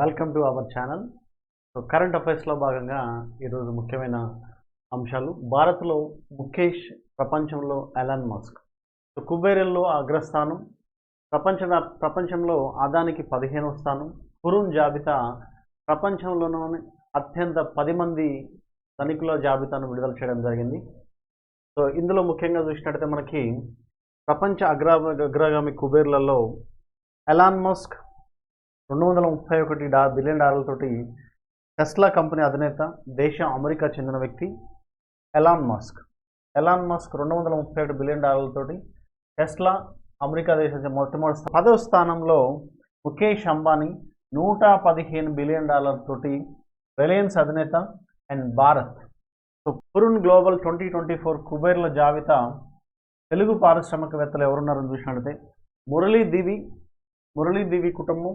Welcome to our channel so current అఫైర్స్లో భాగంగా ఈరోజు ముఖ్యమైన అంశాలు. భారత్లో ముఖేష్ ప్రపంచంలో ఎలాన్ మస్క్. సో కుబేరెల్లో అగ్రస్థానం. ప్రపంచ ప్రపంచంలో ఆదానికి పదిహేనవ స్థానం. కురున్ జాబితా ప్రపంచంలోనే అత్యంత పది మంది ధనికుల జాబితాను విడుదల చేయడం జరిగింది. సో ఇందులో ముఖ్యంగా చూసినట్టయితే మనకి ప్రపంచ అగ్ర అగ్రగామి కుబేర్లలో ఎలాన్ మస్క్ రెండు వందల ముప్పై ఒకటి డా బిలియన్ డాలర్లతోటి టెస్లా కంపెనీ అధినేత దేశం అమెరికా చెందిన వ్యక్తి ఎలాన్ మస్క్. ఎలాన్ మస్క్ రెండు వందల ముప్పై ఒకటి బిలియన్ డాలర్లతోటి టెస్లా అమెరికా దేశం మొట్టమొదటి పదవ స్థానంలో ముఖేష్ అంబానీ నూట పదిహేను బిలియన్ డాలర్తోటి రిలయన్స్ అధినేత and Bharat. So Hurun global twenty twenty four కుబేర్ల జాబితా తెలుగు పారిశ్రామికవేత్తలు ఎవరున్నారని చూసినట్లయితే మురళీ దివి మురళీ దివి కుటుంబం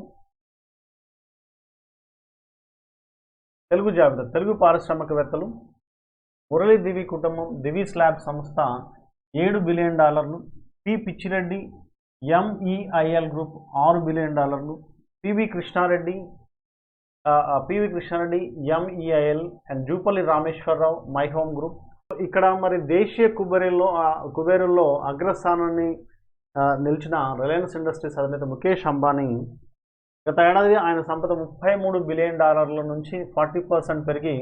తెలుగు జాబితా తెలుగు పారిశ్రామికవేత్తలు మురళీ దివి కుటుంబం దివి స్లాబ్ సంస్థ ఏడు బిలియన్ డాలర్లు పి పిచ్చిరెడ్డి ఎంఈఐఎల్ గ్రూప్ ఆరు బిలియన్ డాలర్లు PV Krishna Reddy PV Krishna Reddy MEIL and Jupally Rameshwar Rao my home group ఇక్కడ మరి దేశీయ కుబేరుల్లో ఆ, కుబేరుల్లో అగ్రస్థానాన్ని నిలిచిన రిలయన్స్ ఇండస్ట్రీస్ అధినేత ముఖేష్ అంబానీ గత ఏడాది ఆయన సంపద ముప్పై మూడు బిలియన్ డాలర్ల నుంచి ఫార్టీ పర్సెంట్ పెరిగి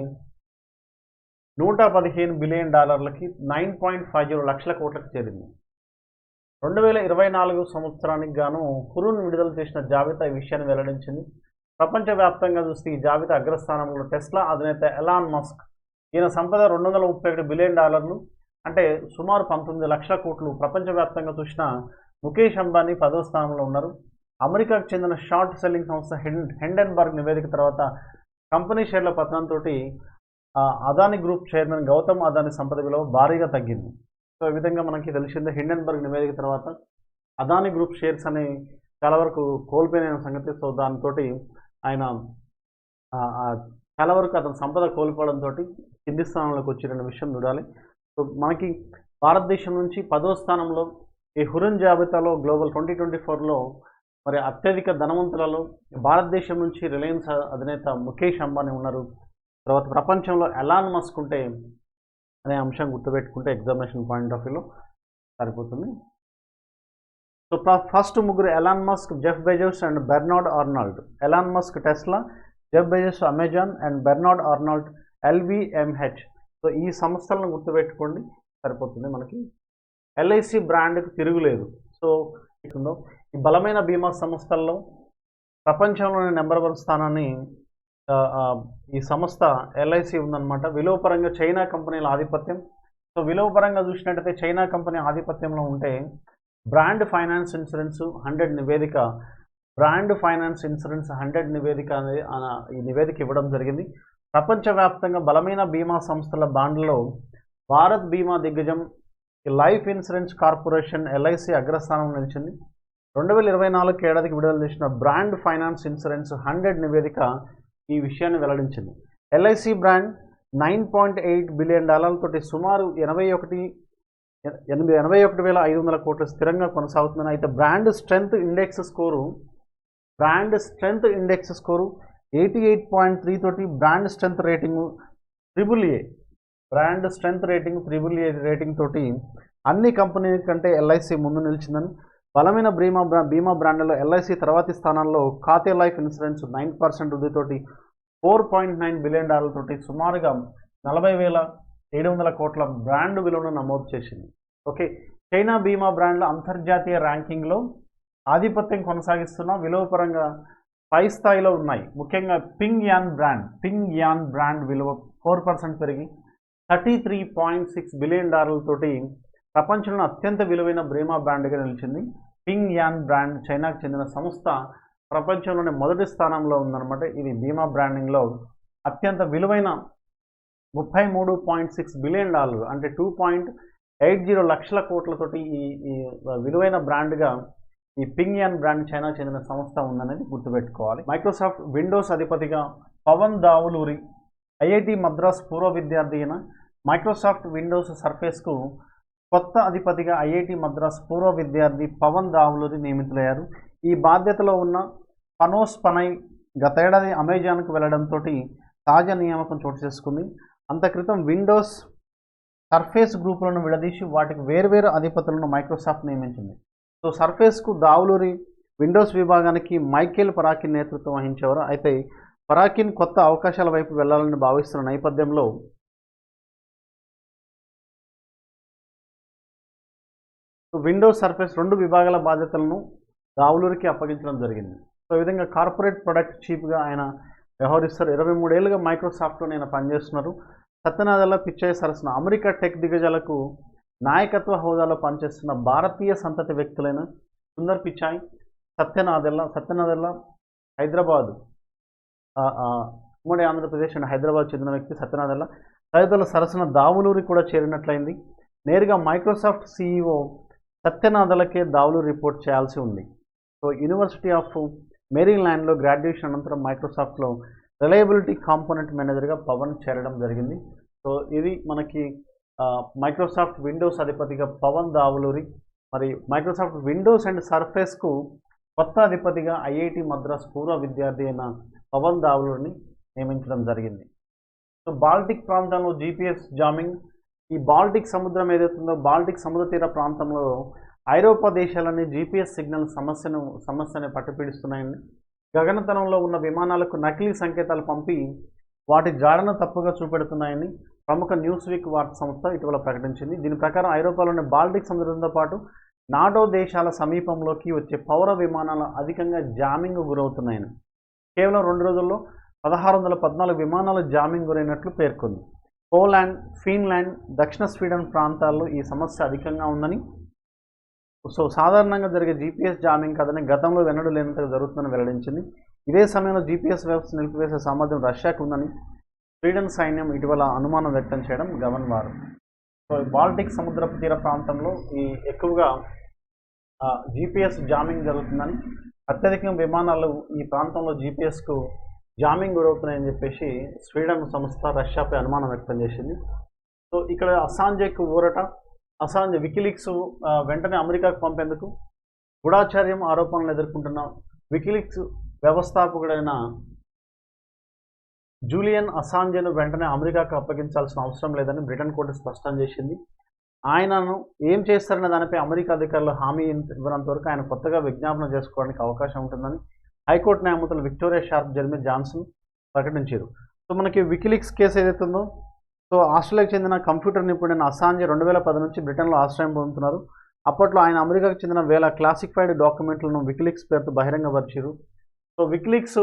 నూట పదిహేను బిలియన్ డాలర్లకి నైన్ పాయింట్ ఫైవ్ జీరో లక్షల కోట్లకు చేరింది. రెండు వేల ఇరవై నాలుగు సంవత్సరానికి గాను కురున్ విడుదల చేసిన జాబితా ఈ విషయాన్ని వెల్లడించింది. ప్రపంచవ్యాప్తంగా చూస్తే ఈ జాబితా అగ్రస్థానంలో టెస్లా అధినేత ఎలాన్ మస్క్ ఈయన సంపద రెండు వందల ముప్పై ఒకటి బిలియన్ డాలర్లు అంటే సుమారు పంతొమ్మిది లక్షల కోట్లు ప్రపంచవ్యాప్తంగా చూసిన ముఖేష్ అంబానీ పదో స్థానంలో ఉన్నారు. అమెరికాకు చెందిన షార్ట్ సెల్లింగ్ సంస్థ హెన్ హెండెన్బర్గ్ నివేదిక తర్వాత కంపెనీ షేర్ల పతనంతో అదాని గ్రూప్ చైర్మన్ గౌతమ్ అదాని సంపద విలువ భారీగా తగ్గింది. సో ఈ విధంగా మనకి తెలిసిందే హిండెన్బర్గ్ నివేదిక తర్వాత అదాని గ్రూప్ షేర్స్ అని చాలా వరకు కోల్పోయిన సంగతి. సో దానితోటి ఆయన చాలా వరకు అతని సంపద కోల్పోవడంతో కింది స్థానంలోకి వచ్చిన విషయం చూడాలి. సో మనకి భారతదేశం నుంచి పదో స్థానంలో ఈ హురన్ జాబితాలో గ్లోబల్ ట్వంటీ ట్వంటీ ఫోర్లో మరి అత్యధిక ధనవంతులలో భారతదేశం నుంచి రిలయన్స్ అధినేత ముఖేష్ అంబానీ ఉన్నారు. తర్వాత ప్రపంచంలో ఎలాన్ మస్క్ ఉంటే అనే అంశం గుర్తుపెట్టుకుంటే ఎగ్జామినేషన్ పాయింట్ ఆఫ్ వ్యూలో సరిపోతుంది. సో ఫస్ట్ ముగ్గురు Elon Musk Jeff Bezos and Bernard Arnault. Elon Musk Tesla Jeff Bezos Amazon and Bernard Arnault LVMH. So ఈ సంస్థలను గుర్తుపెట్టుకోండి సరిపోతుంది మనకి. ఎల్ఐసి బ్రాండ్కి తిరుగులేదు సో ఇటుందో ఈ బలమైన బీమా సంస్థల్లో ప్రపంచంలోని నెంబర్ వన్ స్థానాన్ని ఈ సంస్థ ఎల్ఐసి ఉందన్నమాట. విలువపరంగా చైనా కంపెనీల ఆధిపత్యం. సో విలువపరంగా చూసినట్టయితే చైనా కంపెనీ ఆధిపత్యంలో ఉంటే బ్రాండ్ ఫైనాన్స్ ఇన్సూరెన్స్ హండ్రెడ్ నివేదిక బ్రాండ్ ఫైనాన్స్ ఇన్సూరెన్స్ హండ్రెడ్ నివేదిక అనేది ఈ నివేదిక ఇవ్వడం జరిగింది. ప్రపంచవ్యాప్తంగా బలమైన బీమా సంస్థల బాండ్లలో భారత్ బీమా దిగ్గజం లైఫ్ ఇన్సూరెన్స్ కార్పొరేషన్ ఎల్ఐసి అగ్రస్థానం నిలిచింది. రెండు వేల ఇరవై నాలుగు ఏడాదికి విడుదల చేసిన బ్రాండ్ ఫైనాన్స్ ఇన్సూరెన్స్ హండ్రెడ్ నివేదిక ఈ విషయాన్ని వెల్లడించింది. LIC brand nine point eight billion డాలర్లతోటి సుమారు ఎనభై ఒకటి ఎనభై ఎనభై ఒకటి వేల ఐదు వందల కోట్లు స్థిరంగా కొనసాగుతుందని అయితే brand strength index score brand strength index score eighty eight point three తోటి brand strength rating triple A. Brand strength rating triple A rating తోటి అన్ని కంపెనీల కంటే ఎల్ఐసి ముందు నిలిచిందని బలమైన బీమా బ్రా- బీమా బ్రాండ్లలో ఎల్ఐసి తర్వాతి స్థానాల్లో ఖాతే లైఫ్ ఇన్సూరెన్స్ నైన్ పర్సెంట్ వృద్ధితోటి ఫోర్ పాయింట్ నైన్ బిలియన్ డాలర్లతోటి సుమారుగా నలభై వేల ఏడు వందల కోట్ల బ్రాండ్ విలువను నమోదు చేసింది. ఓకే చైనా బీమా బ్రాండ్ల అంతర్జాతీయ ర్యాంకింగ్లో ఆధిపత్యం కొనసాగిస్తున్న విలువపరంగా పై స్థాయిలో ఉన్నాయి. ముఖ్యంగా Ping An brand Ping An brand విలువ ఫోర్ పర్సెంట్ పెరిగి thirty three point six billion డాలర్లతోటి ప్రపంచంలో అత్యంత విలువైన బీమా బ్రాండ్గా నిలిచింది. పింగ్ యాన్ బ్రాండ్ చైనాకు చెందిన సంస్థ ప్రపంచంలోనే మొదటి స్థానంలో ఉందన్నమాట. ఇది బీమా బ్రాండింగ్లో అత్యంత విలువైన ముప్పై మూడు పాయింట్ సిక్స్ బిలియన్ డాలర్లు. అంటే టూ పాయింట్ ఎయిట్ జీరో లక్షల కోట్లతోటి ఈ విలువైన బ్రాండ్గా ఈ పింగ్యాన్ బ్రాండ్ చైనా చెందిన సంస్థ ఉందనేది గుర్తుపెట్టుకోవాలి. మైక్రోసాఫ్ట్ విండోస్ అధిపతిగా పవన్ దావులూరి ఐఐటి మద్రాస్ పూర్వ విద్యార్థి అయిన మైక్రోసాఫ్ట్ విండోస్ సర్ఫేస్కు కొత్త అధిపతిగా ఐఐటి మద్రాస్ పూర్వ విద్యార్థి పవన్ దావులూరి నియమితులయ్యారు. ఈ బాధ్యతలో ఉన్న పనోస్ పనై గతేడాది అమెజాన్కు వెళ్ళడంతో తాజా నియామకం చోటు చేసుకుంది. అంత క్రితం విండోస్ సర్ఫేస్ గ్రూపులను విడదీసి వాటికి వేర్వేరు అధిపతులను మైక్రోసాఫ్ట్ నియమించింది. సో సర్ఫేస్కు దావులూరి విండోస్ విభాగానికి మైకేల్ పరాకిన్ నేతృత్వం వహించేవారు. అయితే పరాకిన్ కొత్త అవకాశాల వైపు వెళ్ళాలని భావిస్తున్న నేపథ్యంలో విండోస్ సర్ఫేస్ రెండు విభాగాల బాధ్యతలను దావులూరికి అప్పగించడం జరిగింది. సో ఈ విధంగా కార్పొరేట్ ప్రొడక్ట్ చీప్గా ఆయన వ్యవహరిస్తారు. ఇరవై మూడేళ్ళుగా మైక్రోసాఫ్ట్లో నేను పనిచేస్తున్నారు. సత్యనాదెల్ల పిచ్చయ్య సరసన. అమెరికా టెక్ దిగ్గజాలకు నాయకత్వ హోదాలో పనిచేస్తున్న భారతీయ సంతతి వ్యక్తులైన సుందర్ పిచాయ్ సత్యనాదెల్ల సత్యనాదెల్ల హైదరాబాద్ ఉమ్మడి ఆంధ్రప్రదేశ్ అండ్ హైదరాబాద్ చెందిన వ్యక్తి సత్యనాదెల్ల తదితరుల సరసన దావులూరి కూడా చేరినట్లయింది. నేరుగా మైక్రోసాఫ్ట్ సీఈఓ సత్యనాథలకే దావులూరి రిపోర్ట్ చేయాల్సి ఉంది. సో యూనివర్సిటీ ఆఫ్ మేరీల్యాండ్లో గ్రాడ్యుయేషన్ అనంతరం మైక్రోసాఫ్ట్లో రిలయబిలిటీ కాంపోనెంట్ మేనేజర్గా పవన్ చేరడం జరిగింది. సో ఇది మనకి మైక్రోసాఫ్ట్ విండోస్ అధిపతిగా పవన్ దావులూరి మరి మైక్రోసాఫ్ట్ విండోస్ అండ్ సర్ఫేస్కు కొత్త అధిపతిగా ఐఐటి మద్రాస్ పూర్వ విద్యార్థి అయిన పవన్ దావులూరిని నియమించడం జరిగింది. సో బాల్టిక్ ప్రాంతంలో జీపీఎస్ జామింగ్ ఈ బాల్టిక్ సముద్రం ఏదైతుందో బాల్టిక్ సముద్ర తీర ప్రాంతంలో ఐరోపా దేశాలన్నీ జీపీఎస్ సిగ్నల్ సమస్యను సమస్యని పట్టుపీడుస్తున్నాయని గగనతలంలో ఉన్న విమానాలకు నకిలీ సంకేతాలు పంపి వాటి జాడను తప్పుగా చూపెడుతున్నాయని ప్రముఖ న్యూస్ వీక్ వార్త సంస్థ ఇటీవల ప్రకటించింది. దీని ప్రకారం ఐరోపాలోని బాల్టిక్ సముద్రంతో పాటు నాటో దేశాల సమీపంలోకి వచ్చే పౌర విమానాలు అధికంగా జామింగ్ గురవుతున్నాయని. కేవలం రెండు రోజుల్లో పదహారు వందల పద్నాలుగు విమానాలు జామింగ్ గురైనట్లు పేర్కొంది. పోలాండ్ ఫిన్లాండ్ దక్షిణ స్వీడన్ ప్రాంతాల్లో ఈ సమస్య అధికంగా ఉందని సో సాధారణంగా జరిగే జీపీఎస్ జామింగ్ కాదని గతంలో వెన్నడు లేనంతగా జరుగుతుందని వెల్లడించింది. ఇదే సమయంలో జీపీఎస్ వ్యవస్థ నిలిపివేసే సామర్థ్యం రష్యాకు ఉందని స్వీడన్ సైన్యం ఇటీవల అనుమానం వ్యక్తం చేయడం గమన్ వారు సో బాల్టిక్ సముద్రపు తీర ప్రాంతంలో ఈ ఎక్కువగా జీపీఎస్ జామింగ్ జరుగుతుందని అత్యధికంగా విమానాలు ఈ ప్రాంతంలో జీపీఎస్కు జామింగ్ గురవుతున్నాయని చెప్పేసి స్వీడన్ సంస్థ రష్యాపై అనుమానం వ్యక్తం చేసింది. సో ఇక్కడ అసాంజేకు ఊరట అసాంజ్ వికిలీక్స్ వెంటనే అమెరికాకు పంపేందుకు గూఢాచార్యం ఆరోపణలు ఎదుర్కొంటున్న వికిలీక్స్ వ్యవస్థాపకుడైన జూలియన్ అసాంజేను వెంటనే అమెరికాకు అప్పగించాల్సిన అవసరం లేదని బ్రిటన్ కోర్టు స్పష్టం చేసింది. ఆయనను ఏం చేస్తారనే దానిపై అమెరికా అధికారులు హామీ ఇవ్వనంత వరకు ఆయన కొత్తగా విజ్ఞాపన చేసుకోవడానికి అవకాశం ఉంటుందని హైకోర్టు న్యాయమూర్తులు విక్టోరియా షార్ప్ జర్మి జాన్సన్ ప్రకటించారు. సో మనకి వికిలిక్స్ కేసు ఏదైతే ఉందో సో ఆస్ట్రేలియాకు చెందిన కంప్యూటర్ నిపుణుడైన అసాంజే రెండు వేల పది నుంచి బ్రిటన్లో ఆశ్రయం పొందుతున్నారు. అప్పట్లో ఆయన అమెరికాకు చెందిన వేల క్లాసిఫైడ్ డాక్యుమెంట్లను వికిలిక్స్ పేరుతో బహిరంగపరిచారు. సో వికిలీక్స్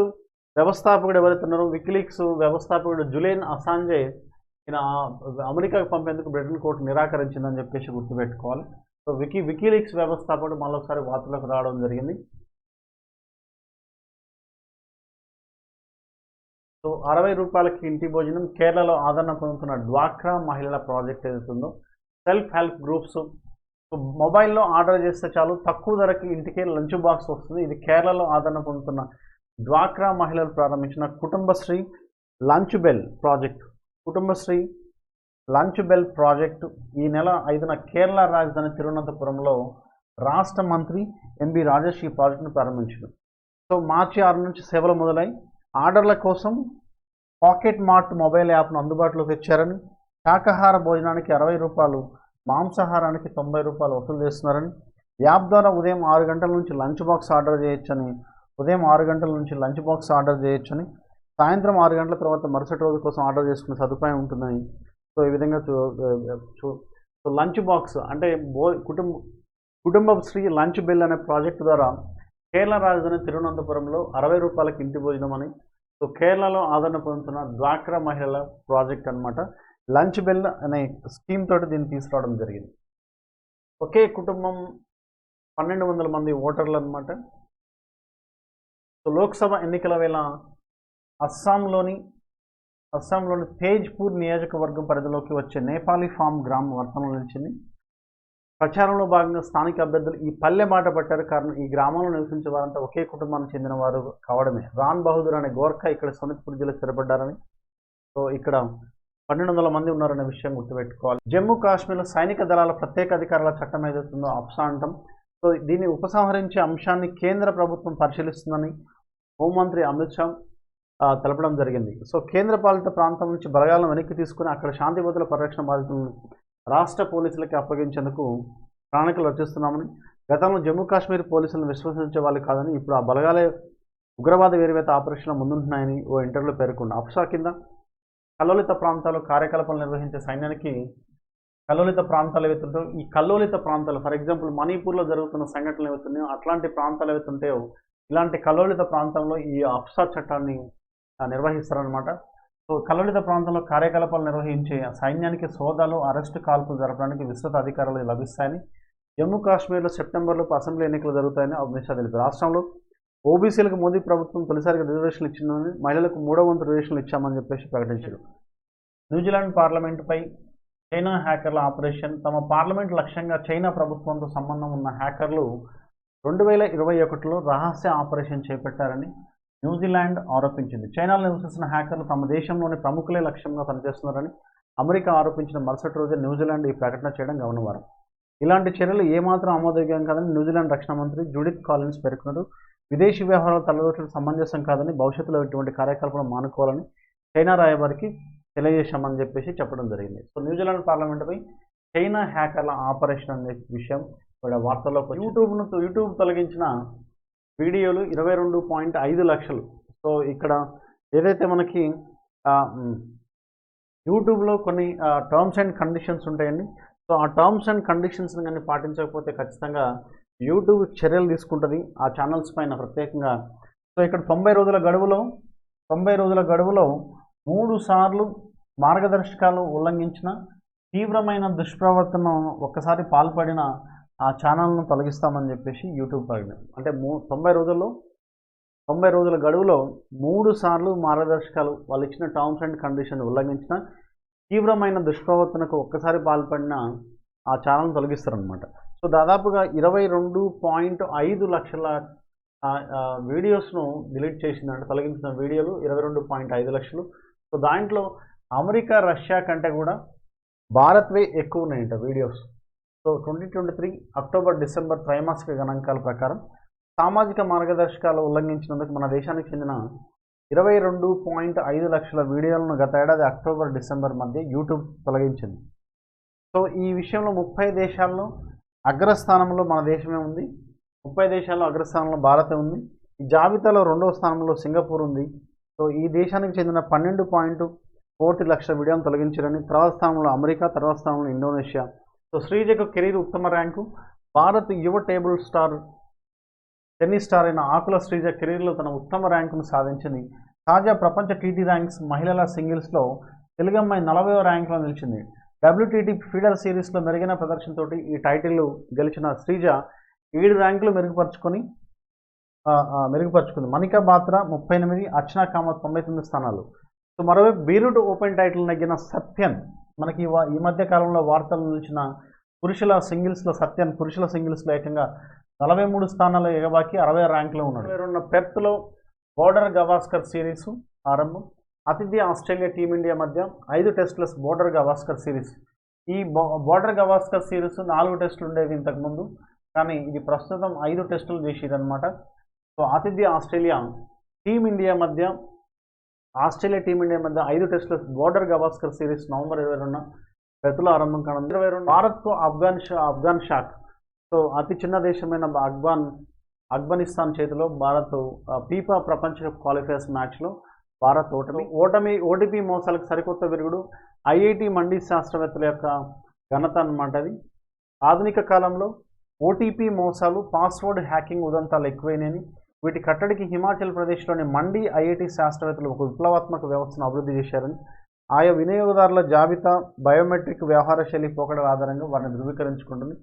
వ్యవస్థాపకుడు ఎవరైతే ఉన్నారో వికిలీక్స్ వ్యవస్థాపకుడు జులేన్ అసాంజే ఈయన అమెరికాకు పంపేందుకు బ్రిటన్ కోర్టు నిరాకరించిందని చెప్పేసి గుర్తుపెట్టుకోవాలి. సో వికీ వికీలీక్స్ వ్యవస్థాపకుడు మళ్ళొకసారి వార్తలకు రావడం జరిగింది. సో అరవై రూపాయలకి ఇంటి భోజనం కేరళలో ఆదరణ పొందుతున్న డ్వాక్రా మహిళల ప్రాజెక్ట్ ఏదైతుందో సెల్ఫ్ హెల్ప్ గ్రూప్స్. సో మొబైల్లో ఆర్డర్ చేస్తే చాలు తక్కువ ధరకి ఇంటికే లంచ్ బాక్స్ వస్తుంది. ఇది కేరళలో ఆదరణ పొందుతున్న డ్వాక్రా మహిళలు ప్రారంభించిన Kudumbashree lunch bell project. Kudumbashree lunch bell project ఈ నెల ఐదున కేరళ రాజధాని తిరువనంతపురంలో రాష్ట్ర మంత్రి ఎంబి రాజేష్ ఈ ప్రాజెక్టును ప్రారంభించారు. సో మార్చి ఆరు నుంచి సేవలు మొదలై ఆర్డర్ల కోసం పాకెట్ మార్ట్ మొబైల్ యాప్ను అందుబాటులోకి తెచ్చారని శాకాహార భోజనానికి అరవై రూపాయలు మాంసాహారానికి తొంభై రూపాయలు వసూలు చేస్తున్నారని యాప్ ద్వారా ఉదయం ఆరు గంటల నుంచి లంచ్ బాక్స్ ఆర్డర్ చేయొచ్చని ఉదయం ఆరు గంటల నుంచి లంచ్ బాక్స్ ఆర్డర్ చేయొచ్చని సాయంత్రం ఆరు గంటల తర్వాత మరుసటి రోజు కోసం ఆర్డర్ చేసుకునే సదుపాయం ఉంటుందని. సో ఈ విధంగా సో లంచ్ బాక్స్ అంటే బో కుటుంబ కుటుంబ శ్రీ లంచ్ బిల్ అనే ప్రాజెక్ట్ ద్వారా కేరళ రాజధాని తిరువనంతపురంలో అరవై రూపాయలకి ఇంటి భోజనం అని సో కేరళలో ఆదరణ పొందుతున్న డ్వాక్రా మహిళల ప్రాజెక్ట్ అన్నమాట. లంచ్ బెల్ అనే స్కీమ్ తోటి దీన్ని తీసుకురావడం జరిగింది. ఒకే కుటుంబం పన్నెండు వందల మంది ఓటర్లు అనమాట సో లోక్సభ ఎన్నికల వేళ అస్సాంలోని అస్సాంలోని తేజ్పూర్ నియోజకవర్గం పరిధిలోకి వచ్చే నేపాలీ ఫామ్ గ్రామం వర్తంలో నిలిచింది. ప్రచారంలో భాగంగా స్థానిక అభ్యర్థులు ఈ పల్లె మాట పట్టారు. కారణం ఈ గ్రామంలో నివసించే వారంతా ఒకే కుటుంబానికి చెందిన వారు కావడమే. రాన్ బహదూర్ అనే గోర్ఖా ఇక్కడ సోనిత్పూర్ జిల్లా స్థిరపడ్డారని. సో ఇక్కడ పన్నెండు వందల మంది ఉన్నారనే విషయం గుర్తుపెట్టుకోవాలి. జమ్మూ కాశ్మీర్లో సైనిక దళాల ప్రత్యేక అధికారుల చట్టం ఏదైతుందో అప్సా అంటాం. సో దీన్ని ఉపసంహరించే అంశాన్ని కేంద్ర ప్రభుత్వం పరిశీలిస్తుందని హోంమంత్రి అమిత్ షా తెలపడం జరిగింది. సో కేంద్ర పాలిత ప్రాంతం నుంచి బలగాలను వెనక్కి తీసుకుని అక్కడ శాంతి భద్రతల పరిరక్షణ బాధితులను రాష్ట్ర పోలీసులకి అప్పగించేందుకు ప్రణాళికలు రచిస్తున్నామని గతంలో జమ్మూ కాశ్మీర్ పోలీసులను విశ్వసించే వాళ్ళు కాదని ఇప్పుడు ఆ బలగాలే ఉగ్రవాద వేరువేత ఆపరేషన్లు ముందుంటున్నాయని ఓ ఇంటర్వ్యూలో పేర్కొన్నారు. అప్సా కింద కల్లోలిత ప్రాంతాల్లో కార్యకలాపాలు నిర్వహించే సైన్యానికి కల్లోలిత ప్రాంతాలు ఏవైతుంటో ఈ కల్లోలిత ప్రాంతాలు ఫర్ ఎగ్జాంపుల్ మణిపూర్లో జరుగుతున్న సంఘటనలు ఏవైతున్నాయో అట్లాంటి ప్రాంతాలు ఏవైతుంటాయో ఇలాంటి కలోలిత ప్రాంతంలో ఈ అప్సా చట్టాన్ని నిర్వహిస్తారనమాట సో కలోలిత ప్రాంతంలో కార్యకలాపాలు నిర్వహించే సైన్యానికి సోదాలు అరెస్టు కాల్పులు జరపడానికి విస్తృత అధికారాలు లభిస్తాయని జమ్మూ కాశ్మీర్లో సెప్టెంబర్లో అసెంబ్లీ ఎన్నికలు జరుగుతాయని అమిత్ షా తెలిపారు. రాష్ట్రంలో ఓబీసీలకు మోదీ ప్రభుత్వం తొలిసారిగా రిజర్వేషన్లు ఇచ్చిందని మహిళలకు మూడో వంతు రిజర్వేషన్లు ఇచ్చామని చెప్పేసి ప్రకటించారు. న్యూజిలాండ్ పార్లమెంటుపై చైనా హ్యాకర్ల ఆపరేషన్ తమ పార్లమెంట్ లక్ష్యంగా చైనా ప్రభుత్వంతో సంబంధం ఉన్న హ్యాకర్లు రెండు వేల ఇరవై ఒకటిలో రహస్య ఆపరేషన్ చేపట్టారని న్యూజిలాండ్ ఆరోపించింది. చైనాలో నివసిస్తున్న హ్యాకర్లు తమ దేశంలోని ప్రముఖులే లక్ష్యంగా పనిచేస్తున్నారని అమెరికా ఆరోపించిన మరుసటి రోజే న్యూజిలాండ్ ఈ ప్రకటన చేయడం గమనవారం ఇలాంటి చర్యలు ఏమాత్రం ఆమోదయోగ్యం కాదని న్యూజిలాండ్ రక్షణ మంత్రి జూడిత్ కాలిన్స్ పేర్కొన్నారు. విదేశీ వ్యవహారాల తలదోచడం సమంజసం కాదని భవిష్యత్తులో ఇటువంటి కార్యకలాపాలు మానుకోవాలని చైనా రాయబారికి తెలియజేశామని చెప్పేసి చెప్పడం జరిగింది. సో న్యూజిలాండ్ పార్లమెంటుపై చైనా హ్యాకర్ల ఆపరేషన్ అనే విషయం ఇక్కడ వార్తల్లోకి యూట్యూబ్ను యూట్యూబ్ తొలగించిన వీడియోలు ఇరవై రెండు పాయింట్ ఐదు లక్షలు. సో ఇక్కడ ఏదైతే మనకి యూట్యూబ్లో కొన్ని టర్మ్స్ అండ్ కండిషన్స్ ఉంటాయండి. సో ఆ టర్మ్స్ అండ్ కండిషన్స్ని కానీ పాటించకపోతే ఖచ్చితంగా యూట్యూబ్ చర్యలు తీసుకుంటుంది ఆ ఛానల్స్ పైన ప్రత్యేకంగా. సో ఇక్కడ తొంభై రోజుల గడువులో తొంభై రోజుల గడువులో మూడు సార్లు మార్గదర్శకాలు ఉల్లంఘించిన తీవ్రమైన దుష్ప్రవర్తన ఒక్కసారి పాల్పడిన ఆ ఛానల్ను తొలగిస్తామని చెప్పేసి యూట్యూబ్ ప్రకటన అంటే మూ తొంభై రోజుల్లో తొంభై రోజుల గడువులో మూడు సార్లు మార్గదర్శకాలు వాళ్ళు ఇచ్చిన టర్మ్స్ అండ్ కండిషన్ ఉల్లంఘించిన తీవ్రమైన దుష్ప్రవర్తనకు ఒక్కసారి పాల్పడిన ఆ ఛానల్ని తొలగిస్తారనమాట సో దాదాపుగా ఇరవై రెండు పాయింట్ ఐదు లక్షల వీడియోస్ను డిలీట్ చేసిందంటే తొలగించిన వీడియోలు ఇరవై రెండు పాయింట్ ఐదు లక్షలు. సో దాంట్లో అమెరికా రష్యా కంటే కూడా భారత్వే ఎక్కువ ఉన్నాయంట videos. So twenty twenty three October December త్రైమాసిక గణాంకాల ప్రకారం సామాజిక మార్గదర్శకాలు ఉల్లంఘించినందుకు మన దేశానికి చెందిన ఇరవై రెండు పాయింట్ ఐదు లక్షల వీడియోలను గత ఏడాది అక్టోబర్ డిసెంబర్ మధ్య యూట్యూబ్ తొలగించింది. సో ఈ విషయంలో ముప్పై దేశాల్లో అగ్రస్థానంలో మన దేశమే ఉంది. ముప్పై దేశాల్లో అగ్రస్థానంలో భారత్ ఉంది. ఈ జాబితాలో రెండవ స్థానంలో సింగపూర్ ఉంది. సో ఈ దేశానికి చెందిన పన్నెండు పాయింట్ కోటి లక్షల వీడియోలను తొలగించారని తర్వాత స్థానంలో అమెరికా తర్వాత స్థానంలో ఇండోనేషియా సో శ్రీజకు కెరీర్ ఉత్తమ ర్యాంకు. భారత్ యువ టేబుల్ స్టార్ టెన్నిస్ స్టార్ అయిన ఆకుల శ్రీజ కెరీర్లో తన ఉత్తమ ర్యాంకును సాధించింది. తాజా ప్రపంచ టీటీ ర్యాంక్స్ మహిళల సింగిల్స్లో తెలుగమ్మాయి నలభైవ ర్యాంకులో నిలిచింది. డబ్ల్యూటీటీ ఫీడర్ సిరీస్లో మెరుగైన ప్రదర్శనతోటి ఈ టైటిల్ గెలిచిన శ్రీజ ఏడు ర్యాంకులు మెరుగుపరుచుకొని మెరుగుపరుచుకుంది. మణికా బాత్రా ముప్పై ఎనిమిది అర్చనా కామత్ తొంభై తొమ్మిది స్థానాలు. సో మరోవైపు బీరూట్ ఓపెన్ టైటిల్ నెగ్గిన సత్యన్ మనకి ఈ మధ్య కాలంలో వార్తలు నిలిచిన పురుషుల సింగిల్స్లో సత్యన్ పురుషుల సింగిల్స్లో ఏకంగా నలభై మూడు స్థానాలు ఎగబాకి అరవై ర్యాంకులో ఉన్నాడు. ఉన్న పెర్త్లో బోర్డర్ గవాస్కర్ సిరీస్ ఆరంభం. అతిథి ఆస్ట్రేలియా టీమిండియా మధ్య ఐదు టెస్టుల బోర్డర్ గవాస్కర్ సిరీస్. ఈ బో- బోర్డర్ గవాస్కర్ సిరీస్ నాలుగు టెస్టులు ఉండేవి ఇంతకుముందు కానీ ఇది ప్రస్తుతం ఐదు టెస్టులు చేసేదన్నమాట సో అతిథి ఆస్ట్రేలియా టీమిండియా మధ్య ఆస్ట్రేలియా టీమిండియా మధ్య ఐదు టెస్టుల బోర్డర్ గవాస్కర్ సిరీస్ నవంబర్ ఇరవై రెండున పెతుల ఆరంభం కానుంది. ఇరవై రెండు. భారత్కు ఆఫ్ఘన్ షా ఆఫ్ఘన్ షాక్. సో అతి చిన్న దేశమైన అఫ్ఘాన్ ఆఫ్ఘనిస్తాన్ చేతిలో భారత్ ఫీఫా ప్రపంచ కప్ క్వాలిఫైర్స్ మ్యాచ్లో భారత్ ఓటమి. ఓటమి ఓటీపీ మోసాలకు సరికొత్త విరుగుడు. ఐఐటి మండి శాస్త్రవేత్తల యొక్క ఘనత అన్నమాట అది. ఆధునిక కాలంలో ఓటీపీ మోసాలు పాస్వర్డ్ హ్యాకింగ్ ఉదంతాలు ఎక్కువైనాయని వీటి కట్టడికి హిమాచల్ ప్రదేశ్లోని మండి ఐఐటి శాస్త్రవేత్తలు ఒక విప్లవాత్మక వ్యవస్థను అభివృద్ధి చేశారని ఆయా వినియోగదారుల జాబితా బయోమెట్రిక్ వ్యవహార శైలి పోకడల ఆధారంగా వారిని ధృవీకరించుకుంటుంది.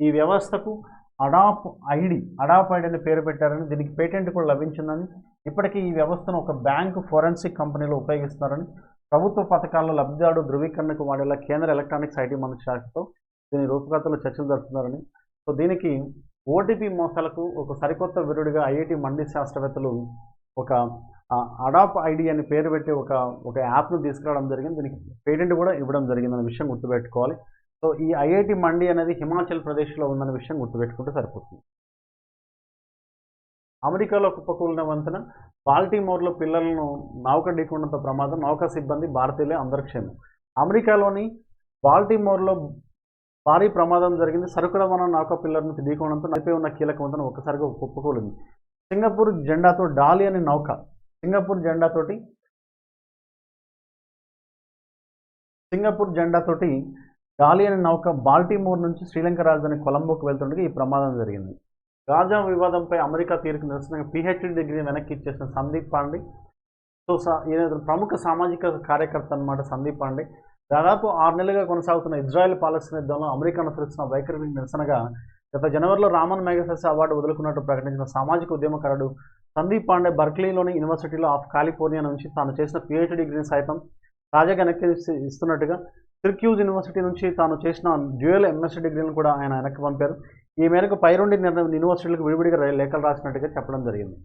ఈ వ్యవస్థకు అడాప్ ఐడి అడాప్ ఐడి అని పేరు పెట్టారని దీనికి పేటెంట్ కూడా లభించిందని ఇప్పటికీ ఈ వ్యవస్థను ఒక బ్యాంకు ఫోరెన్సిక్ కంపెనీలో ఉపయోగిస్తున్నారని ప్రభుత్వ పథకాల్లో లబ్ధిదారుడు ధృవీకరణకు వాడేలా కేంద్ర ఎలక్ట్రానిక్స్ ఐటీ మంత్రి శాఖతో దీని రూపకర్తలు చర్చలు జరుపుతున్నారని. సో దీనికి ఓటీపీ మోసాలకు ఒక సరికొత్త విరుడిగా ఐఐటి మండి శాస్త్రవేత్తలు ఒక అడాప్ ఐడి అని పేరు పెట్టి ఒక ఒక యాప్ను తీసుకురావడం జరిగింది. దీనికి పేటెంట్ కూడా ఇవ్వడం జరిగిందన్న విషయం గుర్తుపెట్టుకోవాలి. సో ఈ ఐఐటి మండి అనేది హిమాచల్ ప్రదేశ్లో ఉందనే విషయం గుర్తుపెట్టుకుంటే సరిపోతుంది. అమెరికాలో కుప్పకూలిన వంతెన బాల్టీమోర్లో పిల్లలను నౌక ఢీకొనడంతో ప్రమాదం నౌక సిబ్బంది భారతీయులే అందరి క్షేమం. అమెరికాలోని బాల్టీమోర్లో భారీ ప్రమాదం జరిగింది. సరుకు రవాణా నౌక నుంచి ఢీకోవడంతో నడిపై ఉన్న కీలక వంతను ఒక్కసారిగా కుప్పకూలింది. సింగపూర్ జెండాతో డాలి అనే నౌక. సింగపూర్ జెండాతోటి సింగపూర్ జెండాతోటి డాలి అనే నౌక బాల్టీమోర్ నుంచి శ్రీలంక రాజధాని కొలంబోకు వెళ్తుండగా ఈ ప్రమాదం జరిగింది. గాజా వివాదంపై అమెరికా తీరుకు నిరసనగా పిహెచ్డి డిగ్రీ వెనక్కి ఇచ్చేసిన సందీప్ పాండే సో ఈయన ప్రముఖ సామాజిక కార్యకర్త అనమాట సందీప్ పాండే. దాదాపు ఆరు నెలలుగా కొనసాగుతున్న ఇజ్రాయెల్ పాలస్తీన్ యుద్ధంలో అమెరికా అనుసరిస్తున్న వైఖరికి నిరసనగా గత జనవరిలో రామన్ మెగసెస్ అవార్డు వదులుకున్నట్టు ప్రకటించిన సామాజిక ఉద్యమకారుడు సందీప్ పాండే బర్క్లీలోని యూనివర్సిటీలో ఆఫ్ కాలిఫోర్నియా నుంచి తాను చేసిన పిహెచ్డి డిగ్రీని సైతం తాజాగా వెనక్కి ఇస్తున్నట్టుగా సిర్క్యూజ్ యూనివర్సిటీ నుంచి తాను చేసిన డ్యూయల్ ఎంఎస్సీ డిగ్రీని కూడా ఆయన వెనక్కి పంపారు. ఈ మేరకు పై రెండు యూనివర్సిటీలకు విడివిడిగా లేఖలు రాసినట్టుగా చెప్పడం జరిగింది.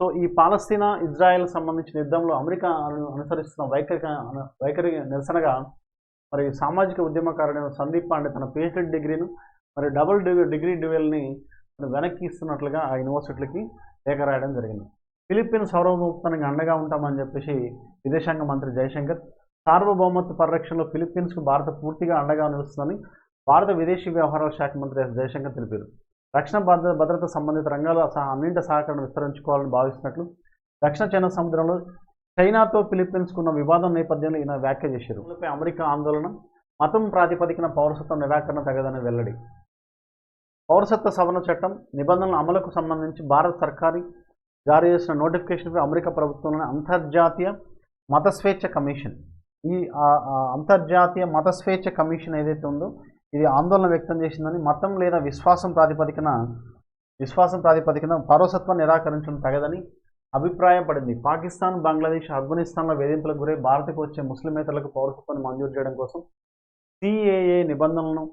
సో ఈ పాలస్తీనా ఇజ్రాయెల్ సంబంధించిన యుద్ధంలో అమెరికా అను- అనుసరిస్తున్న వైఖరి వైఖరి నిరసనగా మరి సామాజిక ఉద్యమకారుడైన సందీప్ పాండే తన పిహెచ్డి డిగ్రీను మరి డబుల్ డిగ్రీ డిగ్రీ డ్యూయల్ని వెనక్కి ఇస్తున్నట్లుగా ఆ యూనివర్సిటీలకి లేఖ రాయడం జరిగింది. ఫిలిప్పీన్స్ సార్వభౌమత్వానికి అండగా ఉంటామని చెప్పేసి విదేశాంగ మంత్రి జయశంకర్ సార్వభౌమత్వ పరిరక్షణలో ఫిలిప్పీన్స్కు భారత పూర్తిగా అండగా నిలుస్తుందని భారత విదేశీ వ్యవహారాల శాఖ మంత్రి ఎస్ జయశంకర్ తెలిపారు. రక్షణ భద్ర భద్రత సంబంధిత రంగాల అన్నింటి సహకారం విస్తరించుకోవాలని భావిస్తున్నట్లు దక్షిణ చైనా సముద్రంలో చైనాతో ఫిలిప్పీన్స్కున్న వివాదం నేపథ్యంలో ఈయన వ్యాఖ్య చేశారు. అమెరికా ఆందోళన మతం ప్రాతిపదికన పౌరసత్వ నిరాకరణ తగదని వెల్లడి. పౌరసత్వ సవరణ చట్టం నిబంధనల అమలుకు సంబంధించి భారత సర్కారు జారీ చేసిన నోటిఫికేషన్పై అమెరికా ప్రభుత్వంలోని అంతర్జాతీయ మత స్వేచ్ఛ కమిషన్. ఈ అంతర్జాతీయ మత స్వేచ్ఛ కమిషన్ ఏదైతే ఉందో ఇది ఆందోళన వ్యక్తం చేసిందని మతం లేదా విశ్వాసం ప్రాతిపదికన విశ్వాసం ప్రాతిపదికన పౌరసత్వం నిరాకరించడం తగదని అభిప్రాయపడింది. పాకిస్తాన్ బంగ్లాదేశ్ ఆఫ్ఘనిస్తాన్ల వేధింపులకు గురై భారత్కు వచ్చే ముస్లిమేతరులకు పౌరసత్వాన్ని మంజూరు చేయడం కోసం సిఏఏ నిబంధనలను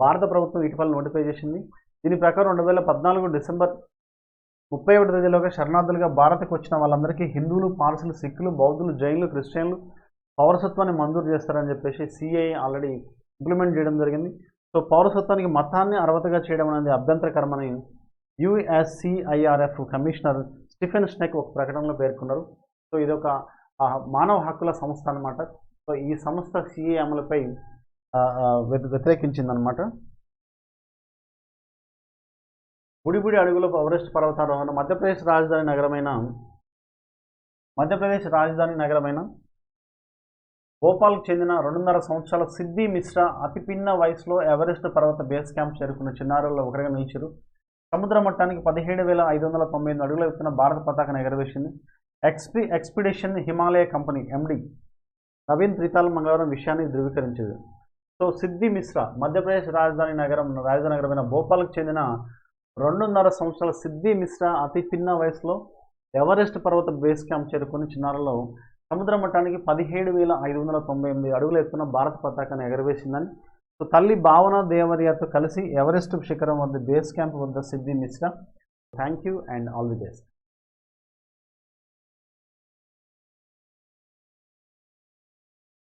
భారత ప్రభుత్వం ఇటీవల నోటిఫై చేసింది. దీని ప్రకారం రెండు వేల పద్నాలుగు డిసెంబర్ ముప్పై ఒకటి తేదీలోగా శరణార్థులుగా భారత్కు వచ్చిన వాళ్ళందరికీ హిందువులు పార్సులు సిక్కులు బౌద్ధులు జైన్లు క్రిస్టియన్లు పౌరసత్వాన్ని మంజూరు చేస్తారని చెప్పేసి సిఐఏ ఆల్రెడీ ఇంప్లిమెంట్ చేయడం జరిగింది. సో పౌరసత్వానికి మతాన్ని అర్హతగా చేయడం అనేది అభ్యంతరకరమని యుఎస్సిఐఆర్ఎఫ్ కమిషనర్ స్టిఫెన్ స్నెక్ ఒక ప్రకటనలో పేర్కొన్నారు. సో ఇది ఒక మానవ హక్కుల సంస్థ అనమాట సో ఈ సంస్థ సిఏ అమలుపై వ్యతిరేకించిందనమాట బుడిబుడి అడుగులకు ఎవరెస్ట్ పర్వతారోహణ మధ్యప్రదేశ్ రాజధాని నగరమైన మధ్యప్రదేశ్ రాజధాని నగరమైన భోపాల్కు చెందిన రెండున్నర సంవత్సరాల సిద్ధి మిశ్రా అతి పిన్న వయసులో ఎవరెస్ట్ పర్వత బేస్ క్యాంప్ చేరుకున్న చిన్నారుల్లో ఒకరిగా నిలిచారు. సముద్ర మట్టానికి పదిహేడు వేల ఐదు వందల తొంభై ఎనిమిది అడుగుల ఎత్తున భారత పతాకను ఎగరవేసింది. XP expedition Himalaya company MD Naveen Trital మంగళవారం విషయాన్ని ధృవీకరించింది. సో సిద్ధి మిశ్రా మధ్యప్రదేశ్ రాజధాని నగరం రాజధాని నగరమైన భోపాల్కు చెందిన రెండున్నర సంవత్సరాల సిద్ధి మిశ్రా అతి చిన్న వయసులో ఎవరెస్ట్ పర్వత బేస్ క్యాంప్ చేరుకుని చిన్నారులో సముద్ర మట్టానికి పదిహేడు వేల ఐదు వందల తొంభై ఎనిమిది అడుగుల ఎత్తున భారత పతాకాన్ని ఎగరవేసిందని సో తల్లి భావన దేవరియతో కలిసి ఎవరెస్ట్ శిఖరం వద్ద బేస్ క్యాంప్ వద్ద Siddhi Mishra thank you and all the best.